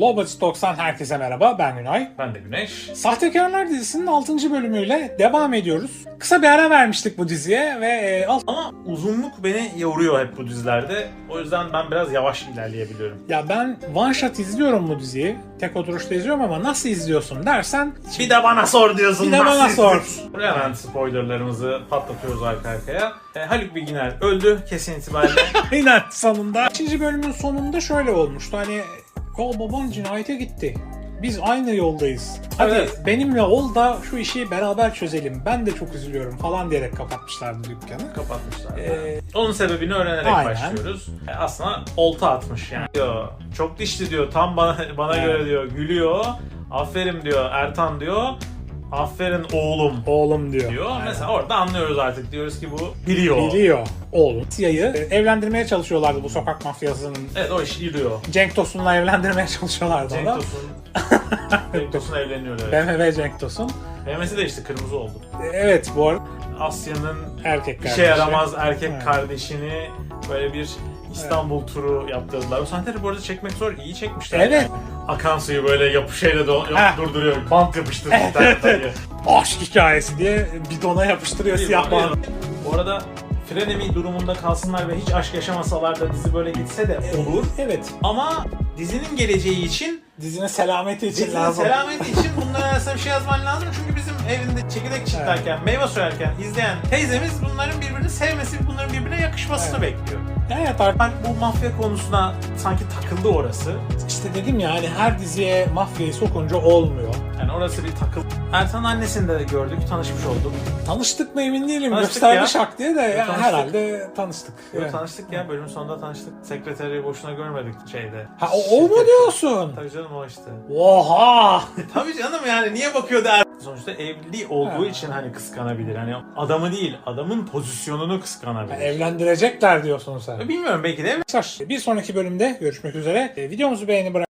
Lobot 90 herkese merhaba ben Günay. Ben de Güneş. Sahtekarlar dizisinin 6. bölümüyle devam ediyoruz. Kısa bir ara vermiştik bu diziye ve e, alt- Ama uzunluk beni yoruyor hep bu dizilerde. O yüzden ben biraz yavaş ilerleyebiliyorum. ya ben one shot izliyorum bu diziyi. Tek oturuşta izliyorum ama nasıl izliyorsun dersen Bir de bana sor diyorsun. Bir de bana nasıl sor. izliyorsun? Hemen spoilerlarımızı patlatıyoruz arka arkaya. E, Haluk Bilginer öldü kesin itibariyle. aynen sonunda. 5. bölümün sonunda şöyle olmuştu hani o baban cinayete gitti. Biz aynı yoldayız. Hadi Evet. benimle ol da şu işi beraber çözelim. Ben de çok üzülüyorum falan diyerek kapatmışlardı dükkanı. Kapatmışlar. Ee, Onun sebebini öğrenerek Aynen. başlıyoruz. E, aslında olta atmış yani. Diyor, çok dişli diyor. Tam bana bana Evet. göre diyor. Gülüyor. Aferin diyor. Ertan diyor. Aferin oğlum Oğlum diyor. diyor. Aynen. Mesela orada anlıyoruz artık. Diyoruz ki bu biliyor. Biliyor oğlum. Siya'yı e, evlendirmeye çalışıyorlardı bu sokak mafyasının. Evet o iş biliyor. Cenk Tosun'la evlendirmeye çalışıyorlardı Cenk ona. Tosun. Cenk Tosun evleniyor evet. BMW Cenk Tosun. Memesi de işte kırmızı oldu. E, Evet bu arada Asya'nın erkek işe kardeşi. yaramaz erkek Evet. kardeşini böyle bir İstanbul turu yaptırdılar. O sahneleri bu arada çekmek zor. iyi çekmişler. Evet. Yani. Akan suyu böyle yapışayla do- Ha. durduruyor. Bant yapıştırıyor. Evet, evet, diye. Aşk hikayesi diye bidona yapıştırıyor siyah bant. Bu arada frenemi durumunda kalsınlar ve hiç aşk yaşamasalar da dizi böyle gitse de olur. Evet. Ama dizinin geleceği için Dizinin selameti için Dizinin lazım. selameti için bunların arasında bir şey yazman lazım çünkü evinde çekirdek çitlerken, meyve soyarken izleyen teyzemiz bunların birbirini sevmesi, bunların birbirine yakışmasını Evet. bekliyor. Evet artık Ben bu mafya konusuna sanki takıldı orası. işte dedim ya hani her diziye mafyayı sokunca olmuyor. Yani orası bir takıl. Ertan annesini de gördük, tanışmış olduk. Tanıştık mı emin değilim. Tanıştık Gösterdi ya. şak diye de yani Tanıştık. herhalde tanıştık. Yok, Evet. tanıştık ya, bölümün sonunda tanıştık. Sekreteri boşuna görmedik şeyde. Ha o, o mu diyorsun? Tabii canım o işte. Oha! Tabii canım yani niye bakıyor der. Sonuçta evli olduğu Ha. için hani kıskanabilir. Hani adamı değil, adamın pozisyonunu kıskanabilir. Evlendirecekler diyorsun sen. Bilmiyorum belki de bir sonraki bölümde görüşmek üzere. E, Videomuzu beğeni bırak.